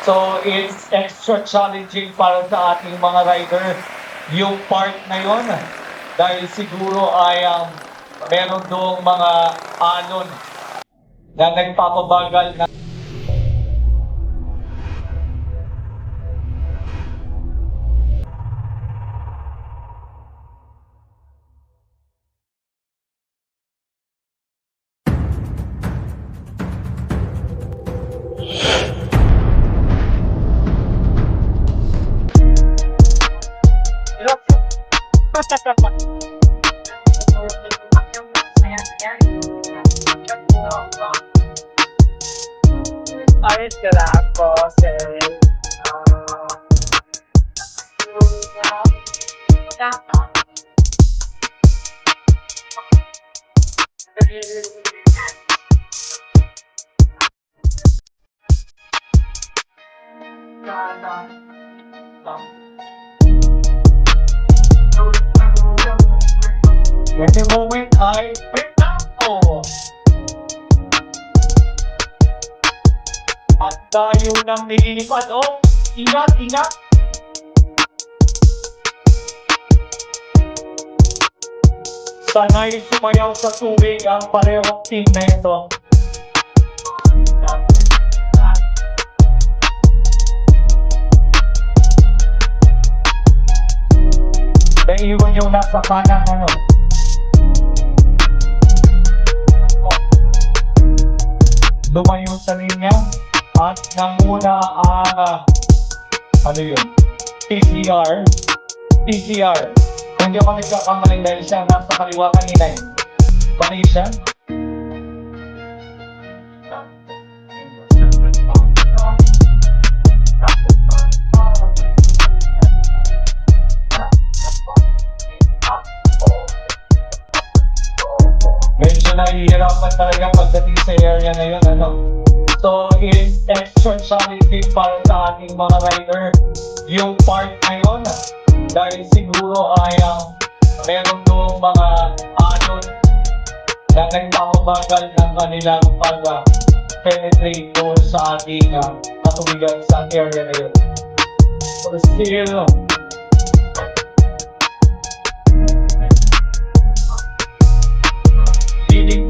So, it's extra challenging para sa ating mga rider yung part na yon dahil siguro ay um, meron doong mga alon na nagpapabagal na Ayos ka na ako, sir. Every moment ay pinako. At tayo nang nililipad. Oh, ingat, ingat. Sanay sumayaw sa tubig ang parehong team na ito. Naiiwan yung nasa kanan ano. Lumayo sa linya at nanguna ang ah, ano yun? TCR. TCR. Hindi ako nagkakamaling dahil siya nasa kaliwa kanina eh. Mali siya. Nahihirapan talaga pagdating sa area na yun, ano. So, extra challenging para sa ating mga rider yung part na yun. Dahil siguro ay um, meron doong mga anon na nagpapamagal ng kanilang pag uh, penetrate doon sa ating uh, katubigan sa area na yun. So, still,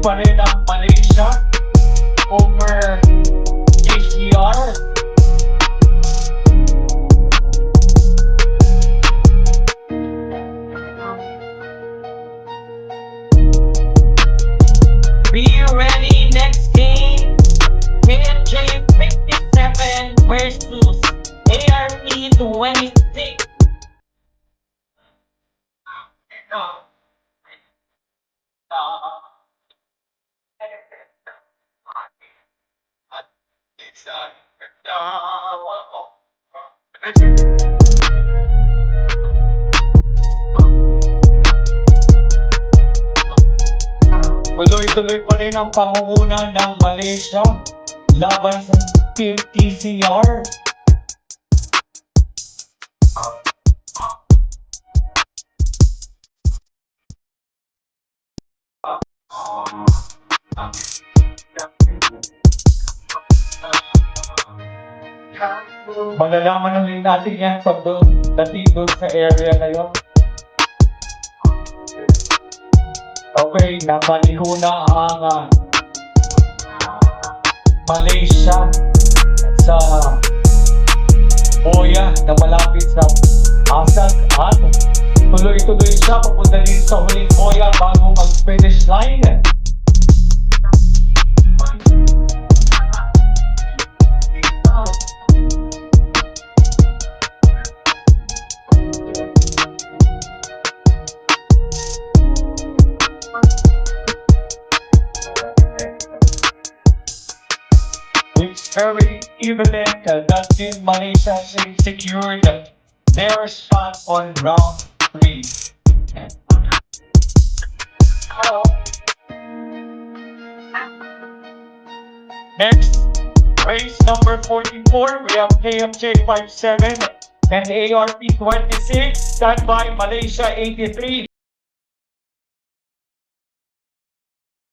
pa rin ang Malaysia over. Be ready next game. KJ 57 versus ARP 26. Tuloy-tuloy pa rin ang pangunguna ng Malaysia laban sa TCR. Malalaman ulit natin yan pag doon, dating doon sa area na yun. Okay, napaliho na ang ah, Malaysia sa Boya na malapit sa Asag at tuloy-tuloy siya papunta din sa huling Boya bago mag-finish line. It's very evident that Team Malaysia has secured their spot on round three. Next, race number 44, we have KMJ 57 and ARP 26, stand by Malaysia 83.